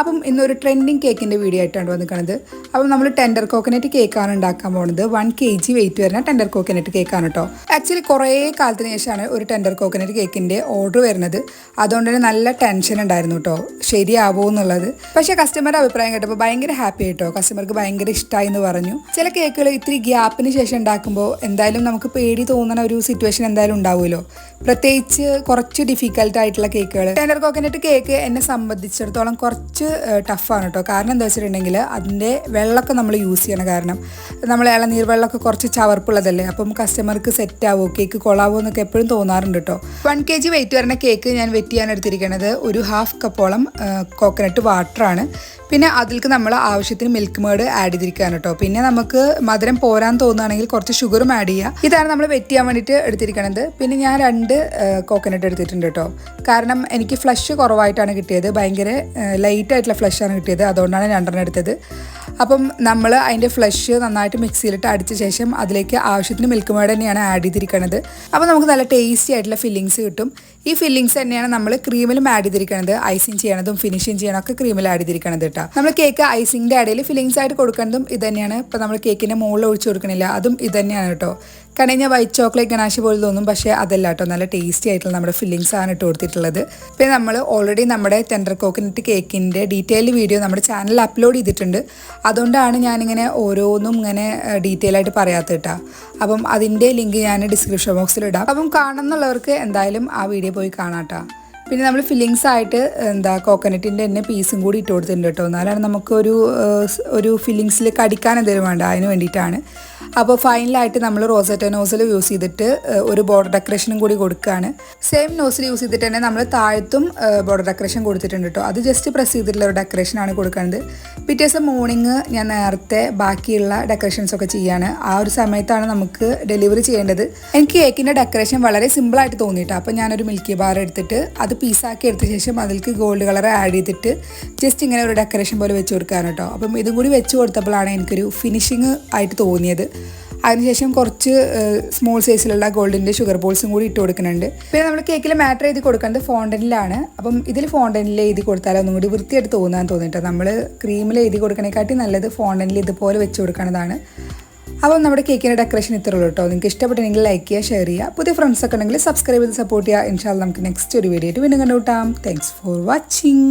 അപ്പം ഇന്നൊരു ട്രെൻഡിങ് കേക്കിന്റെ വീഡിയോ ആയിട്ടാണ് വന്നിരിക്കുന്നത്. അപ്പം നമ്മൾ ടെൻഡർ കോക്കനറ്റ് കേക്കാണ് ഉണ്ടാക്കാൻ പോകുന്നത് വൺ കെ ജി വെയിറ്റ് വരുന്ന ടെൻഡർ കോക്കനറ്റ് കേക്കാണ് കേട്ടോ ആക്ച്വലി കുറേ കാലത്തിന് ശേഷമാണ് ഒരു ടെൻഡർ കോക്കനറ്റ് കേക്കിന്റെ ഓർഡർ വരുന്നത്. അതുകൊണ്ട് തന്നെ നല്ല ടെൻഷൻ ഉണ്ടായിരുന്നു കേട്ടോ ശരിയാവോ എന്നുള്ളത്. പക്ഷേ കസ്റ്റമറുടെ അഭിപ്രായം കേട്ടപ്പോൾ ഭയങ്കര ഹാപ്പി ആയിട്ടോ കസ്റ്റമർക്ക് ഭയങ്കര ഇഷ്ടമായി എന്ന് പറഞ്ഞു. ചില കേക്കുകൾ ഇത്തിരി ഗ്യാപ്പിന് ശേഷം ഉണ്ടാക്കുമ്പോൾ എന്തായാലും നമുക്ക് പേടി തോന്നുന്ന ഒരു സിറ്റുവേഷൻ എന്തായാലും ഉണ്ടാവുമല്ലോ. പ്രത്യേകിച്ച് കുറച്ച് ഡിഫിക്കൽട്ട് ആയിട്ടുള്ള കേക്കുകൾ ടെൻഡർ കോക്കനറ്റ് കേക്ക് എന്നെ സംബന്ധിച്ചിടത്തോളം കുറച്ച് ടഫാണ് കേട്ടോ കാരണം എന്താ വെച്ചിട്ടുണ്ടെങ്കിൽ അതിന്റെ വെള്ളമൊക്കെ നമ്മൾ യൂസ് ചെയ്യണം. കാരണം നമ്മൾ ഇളനീർ വെള്ളമൊക്കെ കുറച്ച് ചവർപ്പുള്ളതല്ലേ? അപ്പം കസ്റ്റമർക്ക് സെറ്റ് ആവോ കേക്ക് കൊളാവോ എന്നൊക്കെ എപ്പോഴും തോന്നാറുണ്ട് കേട്ടോ വൺ കെ ജി വെയിറ്റ് വരുന്ന കേക്ക് ഞാൻ വെറ്റ് ചെയ്യാൻ എടുത്തിരിക്കുന്നത് ഒരു ഹാഫ് കപ്പോളം കോക്കനട്ട് വാട്ടറാണ് പിന്നെ അതിൽക്ക് നമ്മൾ ആവശ്യത്തിന് മിൽക്ക് മേഡ് ആഡ് ചെയ്തിരിക്കുകയാണ് കേട്ടോ പിന്നെ നമുക്ക് മധുരം പോരാൻ തോന്നുകയാണെങ്കിൽ കുറച്ച് ഷുഗറും ആഡ് ചെയ്യുക. ഇതാണ് നമ്മൾ വെറ്റ് ചെയ്യാൻ വേണ്ടിയിട്ട് എടുത്തിരിക്കണത്. പിന്നെ ഞാൻ രണ്ട് കോക്കനട്ട് എടുത്തിട്ടുണ്ട് കേട്ടോ കാരണം എനിക്ക് ഫ്ലഷ് കുറവായിട്ടാണ് കിട്ടിയത്. ഭയങ്കര ലൈറ്റ് ആയിട്ടുള്ള ഫ്ലഷാണ് കിട്ടിയത്. അതുകൊണ്ടാണ് രണ്ടെണ്ണം എടുത്തത്. അപ്പം നമ്മൾ അതിന്റെ ഫ്ലഷ് നന്നായിട്ട് മിക്സിയിലിട്ട് അടിച്ച ശേഷം അതിലേക്ക് ആവശ്യത്തിന് മിൽക്ക് മേഡ് തന്നെയാണ് ആഡ് ചെയ്തിരിക്കുന്നത് അപ്പോൾ നമുക്ക് നല്ല ടേസ്റ്റി ആയിട്ടുള്ള ഫില്ലിങ്സ് കിട്ടും. ഈ ഫില്ലിങ്സ് തന്നെയാണ് നമ്മൾ ക്രീമിലും ആഡ് ചെയ്തിരിക്കുന്നത് ഐസിങ് ചെയ്യണതും ഫിനിഷിങ് ചെയ്യണമൊക്കെ ക്രീമിൽ ആഡ് ചെയ്തിരിക്കണത് കേട്ടോ. നമ്മൾ കേക്ക് ഐസിങ്ങിന്റെ ഇടയിൽ ഫില്ലിങ്സ് ആയിട്ട് കൊടുക്കുന്നതും ഇത് തന്നെയാണ്. ഇപ്പോൾ നമ്മൾ കേക്കിന്റെ മുകളിൽ ഒഴിച്ചു കൊടുക്കണില്ല. അതും ഇത് തന്നെയാണ് കേട്ടോ. കാരണം കഴിഞ്ഞാൽ വൈറ്റ് ചോക്ലേറ്റ് ഗണാശ് പോലെ തോന്നും പക്ഷേ അതല്ല കേട്ടോ. നല്ല ടേസ്റ്റി ആയിട്ടുള്ള നമ്മുടെ ഫില്ലിങ്സ് ആണ് ഇട്ട് കൊടുത്തിട്ടുള്ളത്. പിന്നെ നമ്മൾ ഓൾറെഡി നമ്മുടെ ടെൻഡർ കോക്കനട്ട് കേക്കിന്റെ ഡീറ്റെയിൽ വീഡിയോ നമ്മുടെ ചാനലിൽ അപ്ലോഡ് ചെയ്തിട്ടുണ്ട്. അതുകൊണ്ടാണ് ഞാനിങ്ങനെ ഓരോന്നും ഇങ്ങനെ ഡീറ്റെയിൽ ആയിട്ട് പറയാത്ത കേട്ടോ. അപ്പം അതിന്റെ ലിങ്ക് ഞാൻ ഡിസ്ക്രിപ്ഷൻ ബോക്സിൽ ഇടാം. അപ്പം കാണുന്നുള്ളവർക്ക് എന്തായാലും ആ വീഡിയോ പോയി കാണാം പിന്നെ നമ്മൾ ഫില്ലിങ്സ് ആയിട്ട് എന്താ കോക്കനട്ടിന്റെ തന്നെ പീസും കൂടി ഇട്ട് കൊടുത്തിട്ടുണ്ട് കേട്ടോ. എന്നാലാണ് നമുക്കൊരു ഒരു ഫില്ലിങ്സിൽ കടിക്കാൻ എന്തെങ്കിലും വേണ്ട അതിന് വേണ്ടിയിട്ടാണ്. അപ്പോൾ ഫൈനലായിട്ട് നമ്മൾ റോസറ്റ നോസിൽ യൂസ് ചെയ്തിട്ട് ഒരു ബോർഡർ ഡെക്കറേഷനും കൂടി കൊടുക്കുകയാണ് സെയിം നോസിൽ യൂസ് ചെയ്തിട്ട് തന്നെ നമ്മൾ താഴത്തും ബോർഡർ ഡെക്കറേഷൻ കൊടുത്തിട്ടുണ്ട് കേട്ടോ. അത് ജസ്റ്റ് പ്രസ് ചെയ്തിട്ടുള്ള ഒരു ഡെക്കറേഷനാണ് കൊടുക്കുന്നത്. പിറ്റേ ദിവസം മോർണിംഗ് ഞാൻ നേരത്തെ ബാക്കിയുള്ള ഡെക്കറേഷൻസ് ഒക്കെ ചെയ്യാണ്. ആ ഒരു സമയത്താണ് നമുക്ക് ഡെലിവറി ചെയ്യേണ്ടത്. എനിക്ക് കേക്കിന്റെ ഡെക്കറേഷൻ വളരെ സിമ്പിളായിട്ട് തോന്നിയിട്ട്. അപ്പോൾ ഞാനൊരു മിൽക്കി ബാർ എടുത്തിട്ട് അത് പീസാക്കി എടുത്ത ശേഷം അതിലേക്ക് ഗോൾഡ് കളർ ആഡ് ചെയ്തിട്ട് ജസ്റ്റ് ഇങ്ങനെ ഒരു ഡെക്കറേഷൻ പോലെ വെച്ച് കൊടുക്കാനോ അപ്പം ഇതും കൂടി വെച്ച് കൊടുത്തപ്പോഴാണ് എനിക്കൊരു ഫിനിഷിങ് ആയിട്ട് തോന്നിയത്. അതിനുശേഷം കുറച്ച് സ്മോൾ സൈസിലുള്ള ഗോൾഡിന്റെ ഷുഗർ ബോൾസും കൂടി ഇട്ട് കൊടുക്കുന്നുണ്ട്. പിന്നെ നമ്മൾ കേക്കിൽ മാറ്റർ എഴുതി കൊടുക്കേണ്ടത് ഫോണ്ടനിലാണ് അപ്പം ഇതിൽ ഫോണ്ടനിൽ എഴുതി കൊടുത്താൽ ഒന്നും കൂടി വൃത്തിയായിട്ട് തോന്നാൻ തോന്നിയിട്ട് നമ്മൾ ക്രീമിൽ എഴുതി കൊടുക്കണേക്കാട്ടി നല്ലത് ഫോണ്ടനിൽ ഇതുപോലെ വെച്ച് കൊടുക്കുന്നതാണ് അപ്പം നമ്മുടെ കേക്കിന്റെ ഡെക്കറേഷൻ ഇത്രേ ഉള്ളൂ കേട്ടോ. നിങ്ങൾക്ക് ഇഷ്ടപ്പെട്ടെങ്കിൽ ലൈക്ക് ചെയ്യുക ഷെയർ ചെയ്യുക. പുതിയ ഫ്രണ്ട്സ് ഒക്കെ ഉണ്ടെങ്കിൽ സബ്സ്ക്രൈബ് ചെയ്ത് സപ്പോർട്ട് ചെയ്യുക. ഇൻഷാൽ നമുക്ക് നെക്സ്റ്റ് ഒരു വീഡിയോ ആയിട്ട് വീണ്ടും കണ്ടുകൂട്ടാം താങ്ക്സ് ഫോർ വാച്ചിങ്